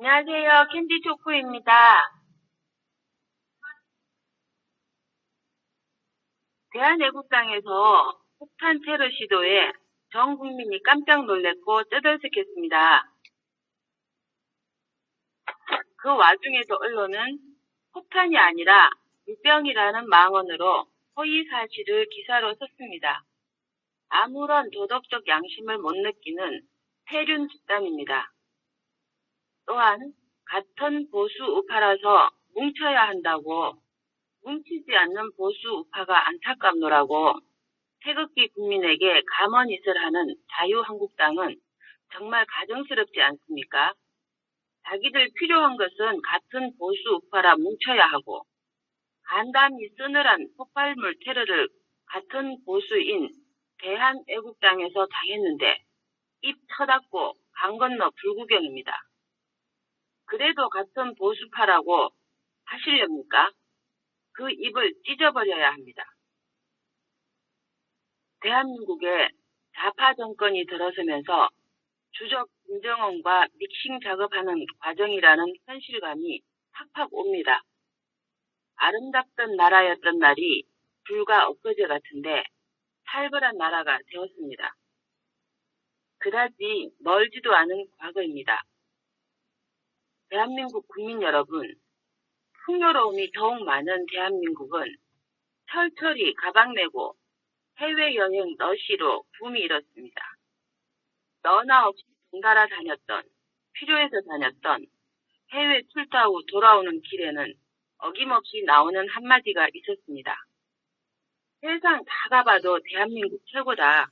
안녕하세요. 캔디 초코입니다. 대한애국당에서 폭탄 테러 시도에 전 국민이 깜짝 놀랐고 쩌들썩했습니다. 그 와중에도 언론은 폭탄이 아니라 물병이라는 망언으로 허위 사실을 기사로 썼습니다. 아무런 도덕적 양심을 못 느끼는 폐륜 집단입니다. 또한 같은 보수 우파라서 뭉쳐야 한다고 뭉치지 않는 보수 우파가 안타깝노라고 태극기 국민에게 감언이슬 하는 자유한국당은 정말 가정스럽지 않습니까? 자기들 필요한 것은 같은 보수 우파라 뭉쳐야 하고 간담이 쓰늘한 폭발물 테러를 같은 보수인 대한애국당에서 당했는데 입 터닫고 강 건너 불구경입니다. 그래도 같은 보수파라고 하시렵니까? 그 입을 찢어버려야 합니다. 대한민국에 좌파 정권이 들어서면서 주적 김정은과 믹싱 작업하는 과정이라는 현실감이 팍팍 옵니다. 아름답던 나라였던 날이 불과 엊그제 같은데 살벌한 나라가 되었습니다. 그다지 멀지도 않은 과거입니다. 대한민국 국민 여러분, 풍요로움이 더욱 많은 대한민국은 철철이 가방 메고 해외여행 너시로 붐이 일었습니다. 너나 없이 번갈아 다녔던, 필요해서 다녔던 해외 출타 후 돌아오는 길에는 어김없이 나오는 한마디가 있었습니다. 세상 다 가봐도 대한민국 최고다.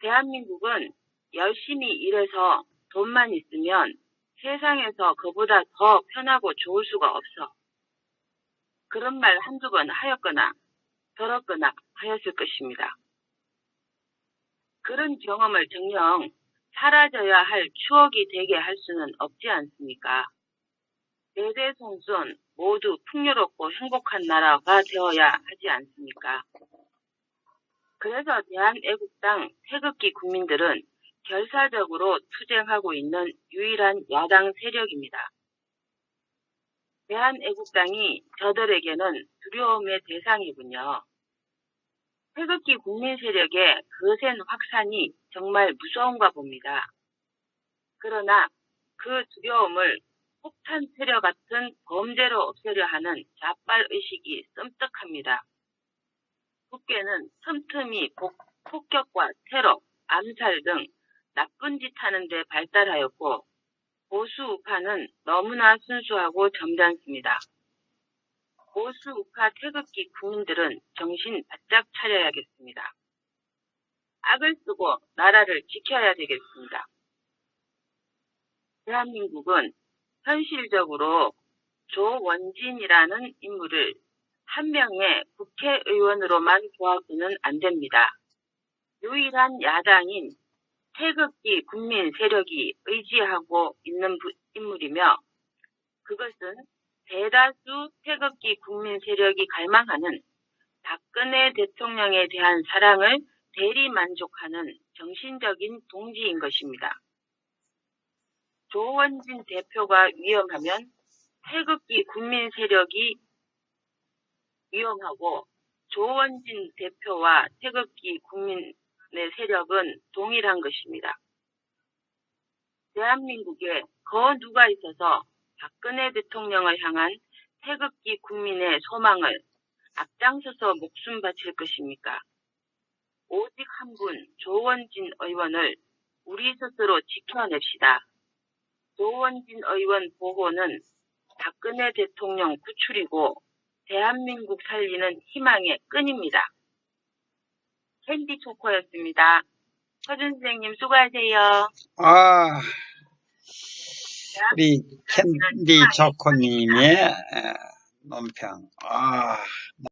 대한민국은 열심히 일해서 돈만 있으면 세상에서 그보다 더 편하고 좋을 수가 없어. 그런 말 한두 번 하였거나 들었거나 하였을 것입니다. 그런 경험을 정녕 사라져야 할 추억이 되게 할 수는 없지 않습니까? 대대손손 모두 풍요롭고 행복한 나라가 되어야 하지 않습니까? 그래서 대한애국당 태극기 국민들은 결사적으로 투쟁하고 있는 유일한 야당 세력입니다. 대한애국당이 저들에게는 두려움의 대상이군요. 태극기 국민 세력의 거센 확산이 정말 무서운가 봅니다. 그러나 그 두려움을 폭탄 테러 같은 범죄로 없애려 하는 자빨 의식이 씀뜩합니다. 국계는 틈틈이 복, 폭격과 테러, 암살 등 나쁜 짓 하는데 발달하였고 보수 우파는 너무나 순수하고 점잖습니다. 보수 우파 태극기 국민들은 정신 바짝 차려야겠습니다. 악을 쓰고 나라를 지켜야 되겠습니다. 대한민국은 현실적으로 조원진이라는 인물을 한 명의 국회의원으로만 보아서는 안 됩니다. 유일한 야당인 태극기 국민 세력이 의지하고 있는 인물이며 그것은 대다수 태극기 국민 세력이 갈망하는 박근혜 대통령에 대한 사랑을 대리 만족하는 정신적인 동지인 것입니다. 조원진 대표가 위험하면 태극기 국민 세력이 위험하고 조원진 대표와 태극기 국민 의 세력은 동일한 것입니다. 대한민국에 거 누가 있어서 박근혜 대통령을 향한 태극기 국민의 소망을 앞장서서 목숨 바칠 것입니까? 오직 한 분 조원진 의원을 우리 스스로 지켜냅시다. 조원진 의원 보호는 박근혜 대통령 구출이고 대한민국 살리는 희망의 끈입니다. 캔디 초코였습니다. 서준 선생님 수고하세요. 아, 우리 캔디 조코님의 에, 논평. 아,